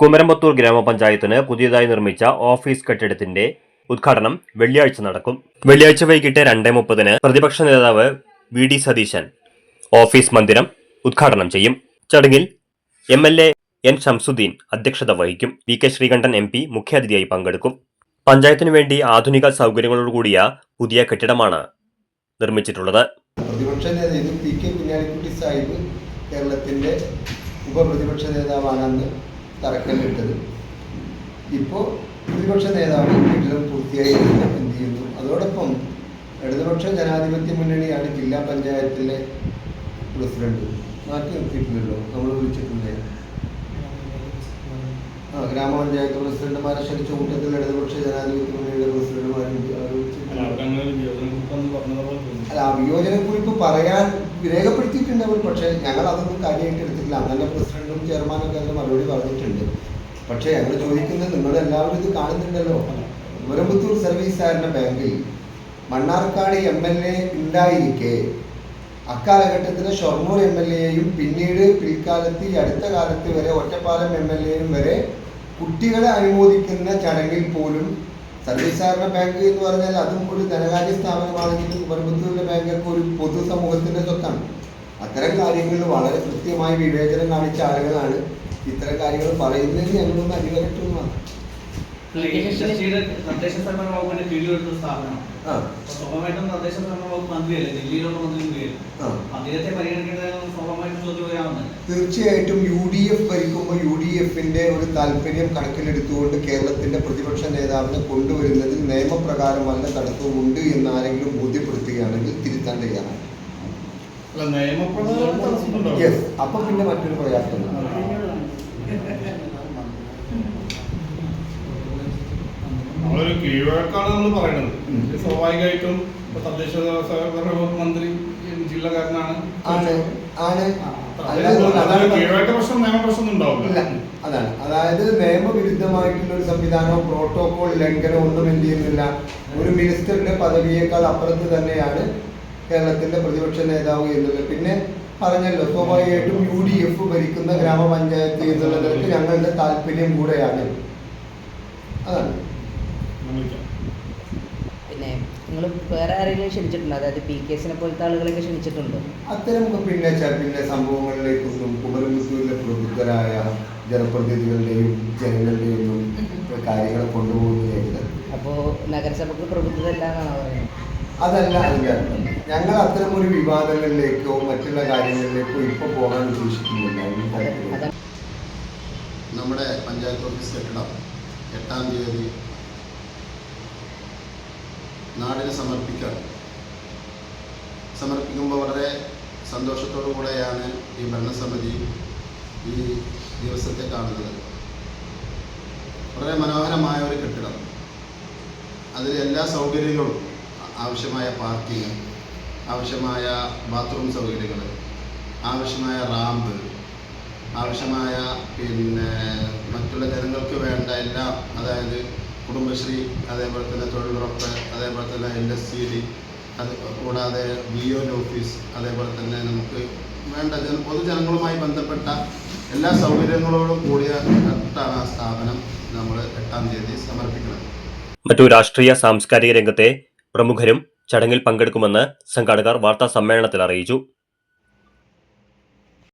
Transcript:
കുമരമ്പത്തൂർ ഗ്രാമപഞ്ചായത്തിന് പുതിയതായി നിർമ്മിച്ച ഓഫീസ് കെട്ടിടത്തിന്റെ ഉദ്ഘാടനം വെള്ളിയാഴ്ച നടക്കും. വെള്ളിയാഴ്ച വൈകിട്ട് രണ്ടേ മുപ്പതിന് പ്രതിപക്ഷ നേതാവ് വി ഡി സതീശൻ ഓഫീസ് മന്ദിരം ഉദ്ഘാടനം ചെയ്യും. ചടങ്ങിൽ M L A N Shamsuddin അധ്യക്ഷത വഹിക്കും. V K Sreekantan M P മുഖ്യാതിഥിയായി പങ്കെടുക്കും. പഞ്ചായത്തിനു വേണ്ടി ആധുനിക സൗകര്യങ്ങളോടുകൂടിയ പുതിയ കെട്ടിടമാണ് നിർമ്മിച്ചിട്ടുള്ളത്. പ്രതിപക്ഷ നേതാവ് പി കെ കുഞ്ഞാലിക്കുട്ടി സാഹിബ് കേരളത്തിന്റെ ഉപപ്രതിപക്ഷ നേതാവാണെന്ന് തറക്കല്ലിട്ടത്. ഇപ്പോൾ പ്രതിപക്ഷ നേതാവ് വീട്ടിലും പൂർത്തിയായി എന്ത് ചെയ്യുന്നു? അതോടൊപ്പം ഇടതുപക്ഷ ജനാധിപത്യ മുന്നണിയാണ് ജില്ലാ പഞ്ചായത്തിലെ പ്രസിഡന്റ്. മാറ്റി നിർത്തിയിട്ടില്ലല്ലോ നമ്മൾ വിളിച്ചിട്ടില്ലേ ആ ഗ്രാമപഞ്ചായത്ത് പ്രസിഡന്റുമാരെ ക്ഷണിച്ച കൂട്ടത്തിൽ ഇടതുപക്ഷ ജനാധിപത്യ മുന്നണിയുടെ പ്രസിഡന്റുമാരും വിളിച്ചിട്ടില്ല. ആ വിയോജനക്കുറിപ്പ് പറയാൻ രേഖപ്പെടുത്തിയിട്ടുണ്ട് പക്ഷെ ഞങ്ങൾ അതൊന്നും കാര്യമായിട്ട് എടുത്തിട്ടില്ല. അന്നെ പ്രസിഡന്റും ചെയർമാനും ഒക്കെ അതിന് മറുപടി പറഞ്ഞിട്ടുണ്ട്. പക്ഷേ ഞങ്ങൾ ചോദിക്കുന്നത് നിങ്ങളെല്ലാവരും ഇത് കാണുന്നുണ്ടല്ലോ. മുരമ്പത്തൂർ സർവീസ് സഹകരണ ബാങ്കിൽ മണ്ണാർക്കാട് എം എൽ എ ഉണ്ടായിരിക്കെ അക്കാലഘട്ടത്തിലെ ഷൊർണൂർ എം എൽ എയും പിന്നീട് പിൽക്കാലത്ത് ഈ അടുത്ത കാലത്ത് വരെ ഒറ്റപ്പാലം എം എൽ എയും വരെ കുട്ടികളെ അനുമോദിക്കുന്ന ചടങ്ങിൽ പോലും സർവീസ് സഹകരണ ബാങ്ക് എന്ന് പറഞ്ഞാൽ അതും ഒരു ധനകാര്യ സ്ഥാപനമാണെങ്കിലും കുമരമ്പത്തൂരിലെ ബാങ്കൊക്കെ ഒരു പൊതുസമൂഹത്തിന്റെ സ്വത്താണ്. അത്തരം കാര്യങ്ങളിൽ വളരെ കൃത്യമായ വിവേചനം കാണിച്ച ആളുകളാണ് ഇത്തരം കാര്യങ്ങൾ പറയുന്നത് ഞങ്ങളൊന്ന് തദ്ദേശ വകുപ്പിന്റെ കീഴിലുള്ള സ്വാഭാവികമായിട്ടും തദ്ദേശ വകുപ്പ് മന്ത്രിയല്ലേ? ദില്ലിയിലുള്ള മന്ത്രി കൂടിയല്ലേ ആ. അദ്ദേഹത്തെ പരിഗണിക്കേണ്ടത് സ്വാഭാവികമായിട്ടും ചോദ്യം വരാവുന്നത് തീർച്ചയായിട്ടും യു ഡി എഫ് യു ഒരു താല്പര്യം കണക്കിലെടുത്തുകൊണ്ട് കേരളത്തിന്റെ പ്രതിപക്ഷ നേതാവിനെ കൊണ്ടുവരുന്നതിൽ നിയമപ്രകാരമല്ല വല്ല തടസ്സവുമുണ്ട് എന്ന് ആരെങ്കിലും ബോധ്യപ്പെടുത്തുകയാണെങ്കിൽ തിരുത്താൻ തയ്യാറാണ്. അല്ല, നിയമപ്രകാരം തടസ്സമുണ്ടോ? യെസ് അപ്പൊ പിന്നെ മറ്റൊരു പ്രയാസം നമ്മളൊരു കീഴ്വഴക്കാണ് നമ്മൾ പറയുന്നത്. സ്വാഭാവികമായിട്ടും തദ്ദേശ സ്വയംഭരണ വകുപ്പ് മന്ത്രി ജില്ലക്കാരനാണ് ആണ്. അതാണ് അതായത് നിയമവിരുദ്ധമായിട്ടുള്ള ഒരു സംവിധാനമോ പ്രോട്ടോകോൾ ലംഘനം ഒന്നും എന്ത് ചെയ്യുന്നില്ല. ഒരു മിനിസ്റ്ററുടെ പദവിയേക്കാൾ അപ്പുറത്ത് തന്നെയാണ് കേരളത്തിന്റെ പ്രതിപക്ഷ നേതാവ് എന്നത് പിന്നെ പറഞ്ഞല്ലോ സ്വാഭാവികമായിട്ടും യു ഡി എഫ് ഭരിക്കുന്ന ഗ്രാമപഞ്ചായത്ത് എന്നുള്ള നിലയ്ക്ക് ഞങ്ങളുടെ താല്പര്യം കൂടെയാണ്. അതാണ്. പിന്നെ നിങ്ങൾ വേറെ ആരെങ്കിലും ക്ഷണിച്ചിട്ടുണ്ടോ? അതായത് പി കെ എസിനെ പോലത്തെ ആളുകളൊക്കെ ക്ഷണിച്ചിട്ടുണ്ടോ? അത്തരം പിന്നെ പിന്നെ സംഭവങ്ങളിലേക്കൊന്നും കുമരമുസ്ലിമിലെ പ്രബുദ്ധരായ ജനപ്രതിനിധികളുടെയും ജനങ്ങളുടെയും ഒന്നും കാര്യങ്ങളെ കൊണ്ടുപോകുന്നതായിട്ട് അപ്പോൾ നഗരസഭക്ക് പ്രബുദ്ധതല്ല എന്നാണ് പറയുന്നത്? അതല്ല അർത്ഥം ഞങ്ങൾ അത്തരം ഒരു വിവാദങ്ങളിലേക്കോ മറ്റുള്ള കാര്യങ്ങളിലേക്കോ ഇപ്പോൾ പോകാൻ ഉദ്ദേശിക്കുന്നില്ല. നമ്മുടെ പഞ്ചായത്ത് ഓഫീസ് കെട്ടിടം എട്ടാം തീയതി നാടിന് സമർപ്പിക്കുകയാണ് സമർപ്പിക്കുമ്പോൾ വളരെ സന്തോഷത്തോടു കൂടെയാണ് ഈ ഭരണസമിതി ഈ ദിവസത്തെ കാണുന്നത്. വളരെ മനോഹരമായ ഒരു കെട്ടിടം. അതിൽ എല്ലാ സൗകര്യങ്ങളും ആവശ്യമായ പാർക്കിങ് ആവശ്യമായ ബാത്റൂം സൗകര്യങ്ങൾ ആവശ്യമായ റാമ്പ് ആവശ്യമായ പിന്നെ മറ്റുള്ള ജനങ്ങൾക്ക് വേണ്ട എല്ലാം അതായത് കുടുംബശ്രീ അതേപോലെ തന്നെ തൊഴിലുറപ്പ് അതേപോലെ തന്നെ എൽ എസ് സി ഡി അത് കൂടാതെ ബി ഒ ഓഫീസ് അതേപോലെ തന്നെ നമുക്ക് വേണ്ട പൊതുജനങ്ങളുമായി ബന്ധപ്പെട്ട എല്ലാ സൗകര്യങ്ങളോടും കൂടിയ ാണ് ആ സ്ഥാപനം നമ്മൾ എട്ടാം തീയതി സമർപ്പിക്കുന്നത്. മറ്റു രാഷ്ട്രീയ സാംസ്കാരിക രംഗത്തെ പ്രമുഖരും ചടങ്ങിൽ പങ്കെടുക്കുമെന്ന് സംഘാടകർ വാർത്താ സമ്മേളനത്തിൽ അറിയിച്ചു.